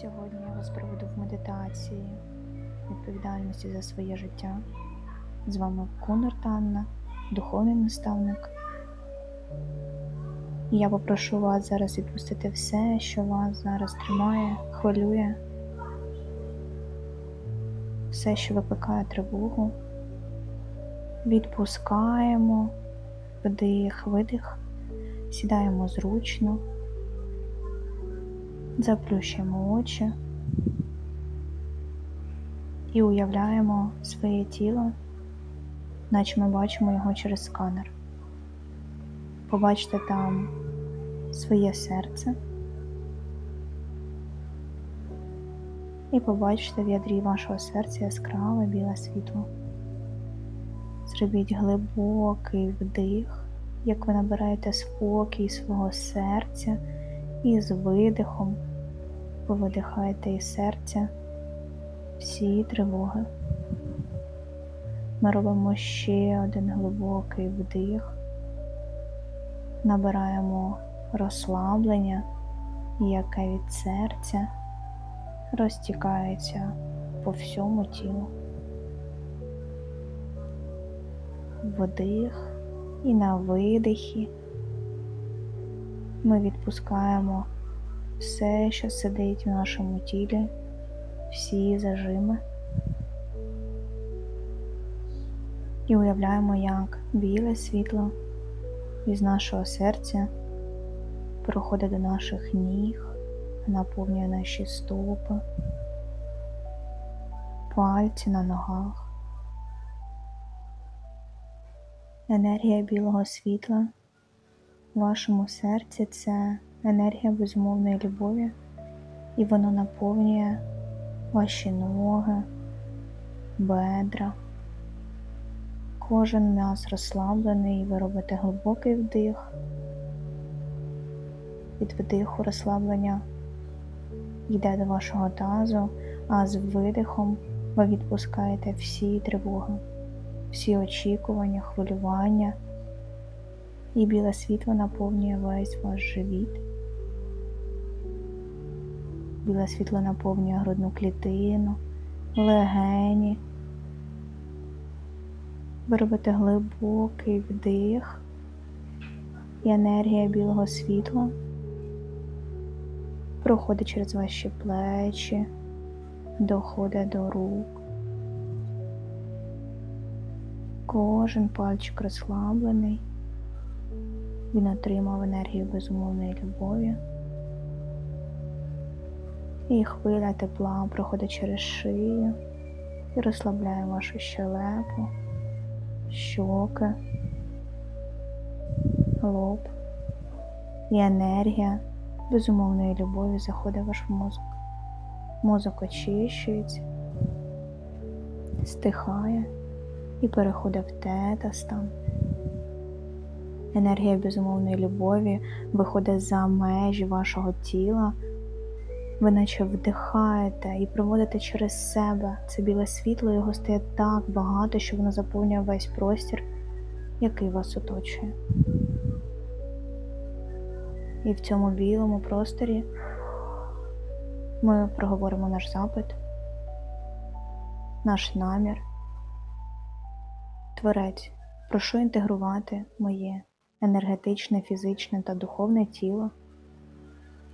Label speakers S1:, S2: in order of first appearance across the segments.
S1: Сьогодні я вас проведу в медитації відповідальності за своє життя. З вами Кунер Танна, духовний наставник. Я попрошу вас зараз відпустити все, що вас зараз тримає, хвилює, все, що викликає тривогу. Відпускаємо вдих, видих, сідаємо зручно. Заплющуємо очі і уявляємо своє тіло, наче ми бачимо його через сканер. Побачте там своє серце і побачите в ядрі вашого серця яскраве біле світло. Зробіть глибокий вдих, як ви набираєте спокій свого серця і з видихом ви видихаєте із серця всі тривоги. Ми робимо ще один глибокий вдих, набираємо розслаблення, яке від серця розтікається по всьому тілу. Вдих і на видихі ми відпускаємо все, що сидить в нашому тілі, всі зажими. І уявляємо, як біле світло із нашого серця проходить до наших ніг, наповнює наші стопи, пальці на ногах. Енергія білого світла в вашому серці це енергія безумовної любові, і воно наповнює ваші ноги, бедра. Кожен м'яз розслаблений, ви робите глибокий вдих. Від вдиху розслаблення йде до вашого тазу, а з видихом ви відпускаєте всі тривоги, всі очікування, хвилювання, і біле світло наповнює весь ваш живіт. Біле світло наповнює грудну клітину, легені. Ви робите глибокий вдих, і енергія білого світла проходить через ваші плечі, доходить до рук. Кожен пальчик розслаблений, він отримав енергію безумовної любові. І хвиля тепла проходить через шию і розслабляє вашу щелепу, щоки, лоб. І енергія безумовної любові заходить в ваш мозок. Мозок очищується, стихає і переходить в тета стан. Енергія безумовної любові виходить за межі вашого тіла. Ви наче вдихаєте і проводите через себе це біле світло, його стає так багато, що воно заповнює весь простір, який вас оточує. І в цьому білому просторі ми проговоримо наш запит, наш намір. Творець, прошу інтегрувати моє енергетичне, фізичне та духовне тіло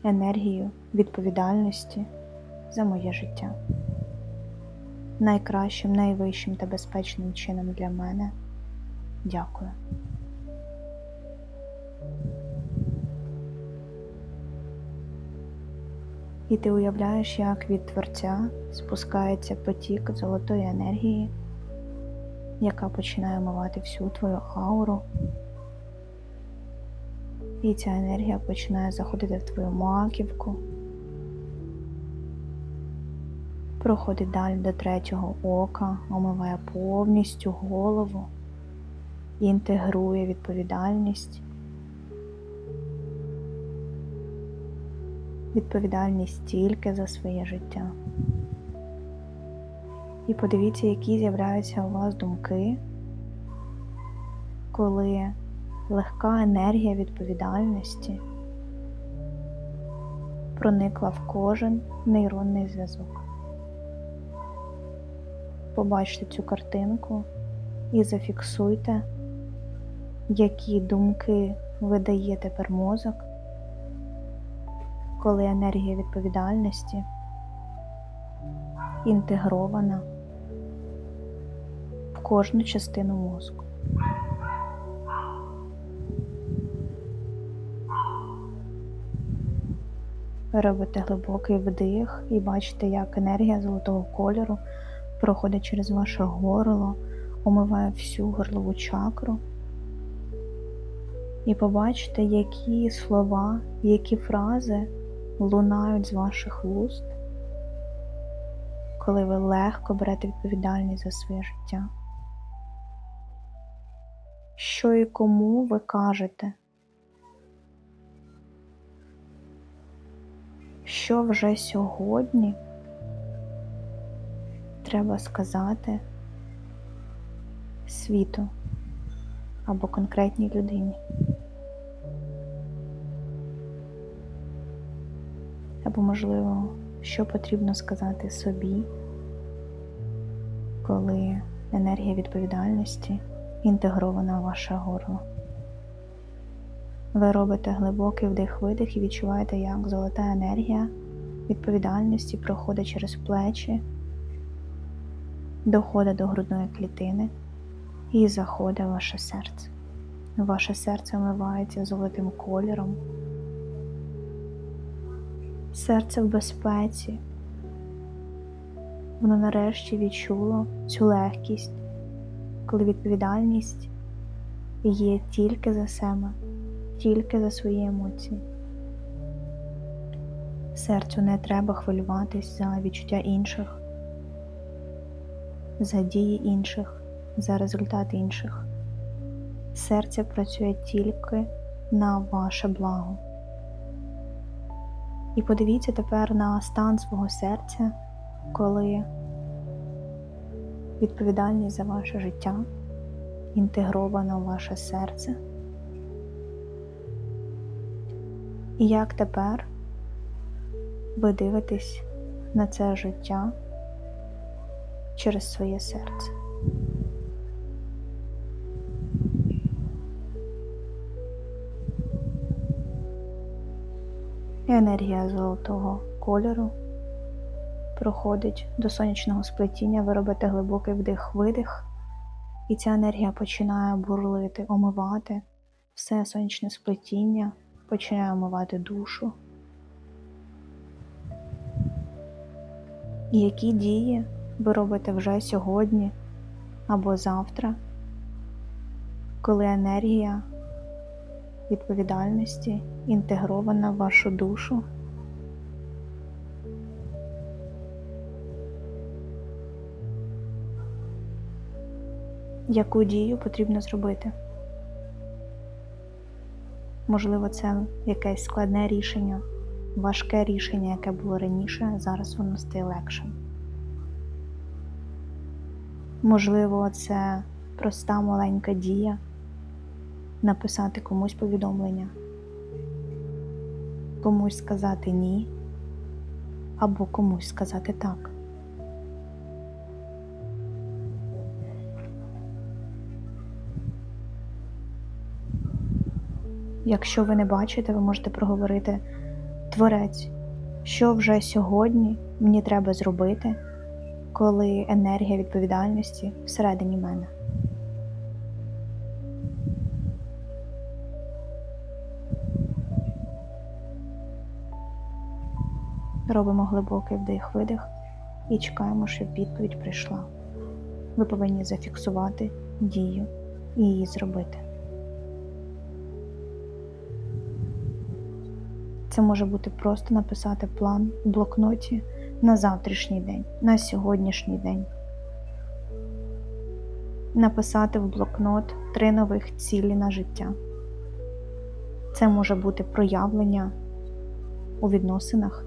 S1: енергію відповідальності за моє життя. Найкращим, найвищим та безпечним чином для мене дякую. І ти уявляєш, як від Творця спускається потік золотої енергії, яка починає омивати всю твою ауру. І ця енергія починає заходити в твою маківку, проходить далі до третього ока, омиває повністю голову, інтегрує відповідальність. Відповідальність тільки за своє життя. І подивіться, які з'являються у вас думки, коли легка енергія відповідальності проникла в кожен нейронний зв'язок. Побачте цю картинку і зафіксуйте, які думки видає тепер мозок, коли енергія відповідальності інтегрована в кожну частину мозку. Ви робите глибокий вдих і бачите, як енергія золотого кольору проходить через ваше горло, омиває всю горлову чакру. І побачите, які слова, які фрази лунають з ваших вуст, коли ви легко берете відповідальність за своє життя. Що і кому ви кажете? Що вже сьогодні треба сказати світу або конкретній людині? Або, можливо, що потрібно сказати собі, коли енергія відповідальності інтегрована в ваше горло. Ви робите глибокий вдих-видих і відчуваєте, як золота енергія відповідальності проходить через плечі, доходить до грудної клітини і заходить в ваше серце. Ваше серце омивається золотим кольором. Серце в безпеці. Воно нарешті відчуло цю легкість, коли відповідальність є тільки за себе тільки за свої емоції. Серцю не треба хвилюватись за відчуття інших, за дії інших, за результати інших. Серце працює тільки на ваше благо. І подивіться тепер на стан свого серця, коли відповідальність за ваше життя інтегрована в ваше серце. І як тепер ви дивитесь на це життя через своє серце? Енергія золотого кольору проходить до сонячного сплетіння, ви робите глибокий вдих-видих, і ця енергія починає бурлити, омивати все сонячне сплетіння починає омивати душу. Які дії ви робите вже сьогодні або завтра, коли енергія відповідальності інтегрована в вашу душу? Яку дію потрібно зробити? Можливо, це якесь складне рішення, важке рішення, яке було раніше, зараз воно стає легшим. Можливо, це проста маленька дія написати комусь повідомлення, комусь сказати ні, або комусь сказати так. Якщо ви не бачите, ви можете проговорити Творець, що вже сьогодні мені треба зробити, коли енергія відповідальності всередині мене. Робимо глибокий вдих-видих і чекаємо, щоб відповідь прийшла. Ви повинні зафіксувати дію і її зробити. Це може бути просто написати план в блокноті на завтрашній день, на сьогоднішній день. Написати в блокнот три нових цілі на життя. Це може бути проявлення у відносинах,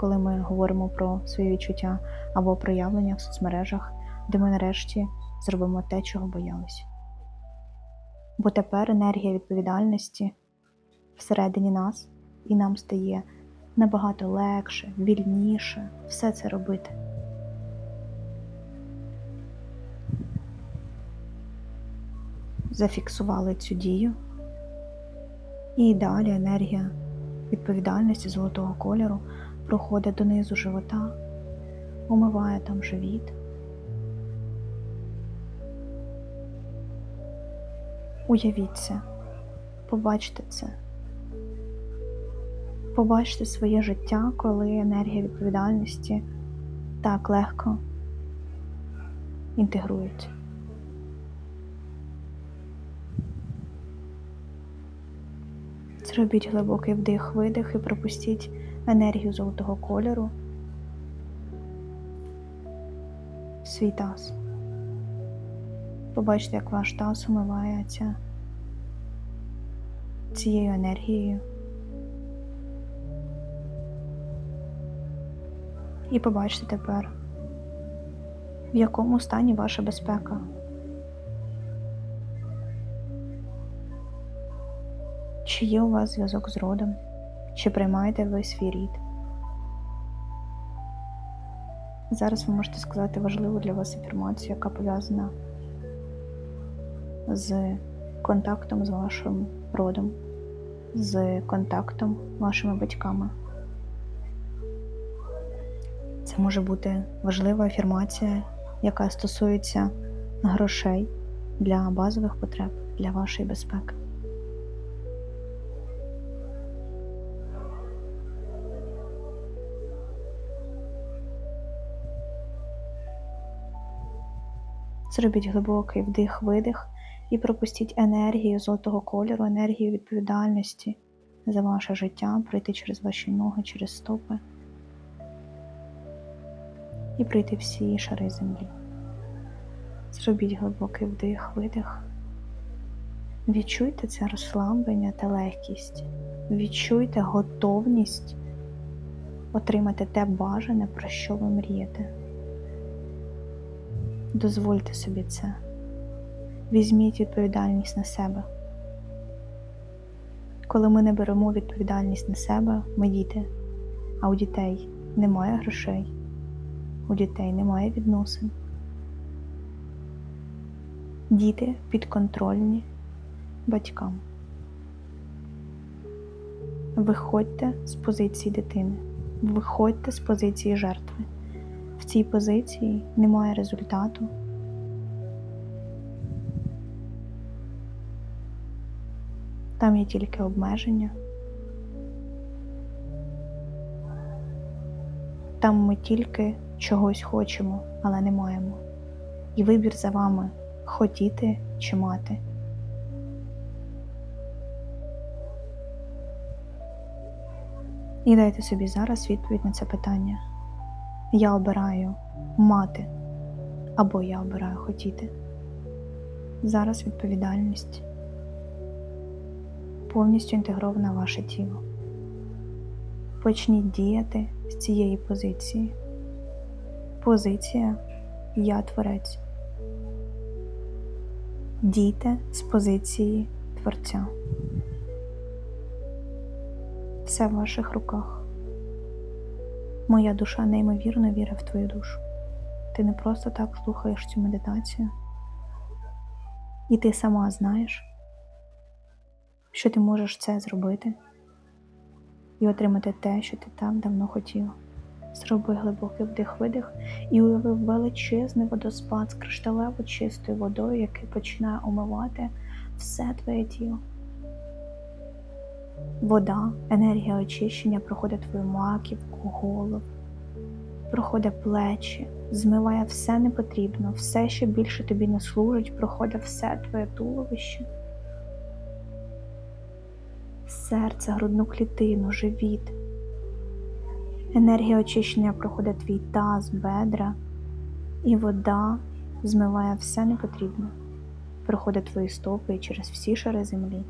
S1: коли ми говоримо про свої відчуття, або проявлення в соцмережах, де ми нарешті зробимо те, чого боялися. Бо тепер енергія відповідальності всередині нас і нам стає набагато легше, вільніше все це робити. Зафіксували цю дію. І далі енергія відповідальності золотого кольору проходить донизу живота, омиває там живіт. Уявіть це, побачте це. Побачте своє життя, коли енергія відповідальності так легко інтегрується. Зробіть глибокий вдих-видих і пропустіть енергію золотого кольору в свій таз. Побачите, як ваш таз умивається цією енергією. І побачте тепер, в якому стані ваша безпека. Чи є у вас зв'язок з родом? Чи приймаєте ви свій рід? Зараз ви можете сказати важливу для вас інформацію, яка пов'язана з контактом з вашим родом, з контактом вашими батьками. Може бути важлива афірмація, яка стосується грошей для базових потреб для вашої безпеки. Зробіть глибокий вдих-видих і пропустіть енергію золотого кольору, енергію відповідальності за ваше життя, пройти через ваші ноги, через стопи і пройти всі шари землі. Зробіть глибокий вдих-видих. Відчуйте це розслаблення та легкість. Відчуйте готовність отримати те бажане, про що ви мрієте. Дозвольте собі це. Візьміть відповідальність на себе. Коли ми не беремо відповідальність на себе, ми діти, а у дітей немає грошей, у дітей немає відносин. Діти підконтрольні батькам. Виходьте з позиції дитини, виходьте з позиції жертви. В цій позиції немає результату. Там є тільки обмеження. Там ми тільки чогось хочемо, але не маємо. І вибір за вами хотіти чи мати. І дайте собі зараз відповідь на це питання. Я обираю мати або я обираю хотіти. Зараз відповідальність повністю інтегрована в ваше тіло. Почніть діяти з цієї позиції. Позиція Я творець. Дійте з позиції Творця. Все в ваших руках. Моя душа неймовірно вірить в твою душу. Ти не просто так слухаєш цю медитацію. І ти сама знаєш, що ти можеш це зробити і отримати те, що ти так давно хотіла. Зроби глибокий вдих-видих і уяви величезний водоспад з кришталево чистою водою, який починає омивати все твоє тіло. Вода, енергія очищення проходить твою маківку, голову, проходить плечі, змиває все непотрібно, все, що більше тобі не служить, проходить все твоє туловище, серце, грудну клітину, живіт. Енергія очищення проходить твій таз, бедра, і вода змиває все непотрібне, проходить твої стопи і через всі шари землі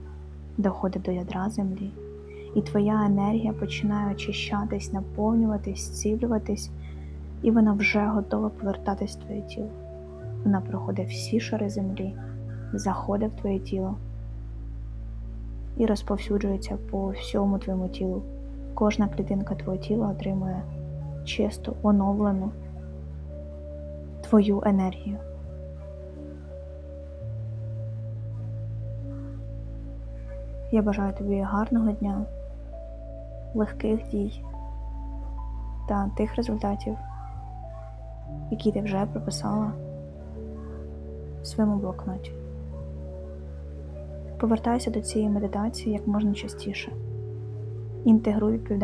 S1: доходить до ядра землі, і твоя енергія починає очищатись, наповнюватись, зцілюватись, і вона вже готова повертатись в твоє тіло. Вона проходить всі шари землі, заходить в твоє тіло і розповсюджується по всьому твоєму тілу, кожна клітинка твого тіла отримує чисту, оновлену твою енергію. Я бажаю тобі гарного дня, легких дій та тих результатів, які ти вже прописала в своєму блокноті. Повертайся до цієї медитації як можна частіше. Інтегруй відповідальність.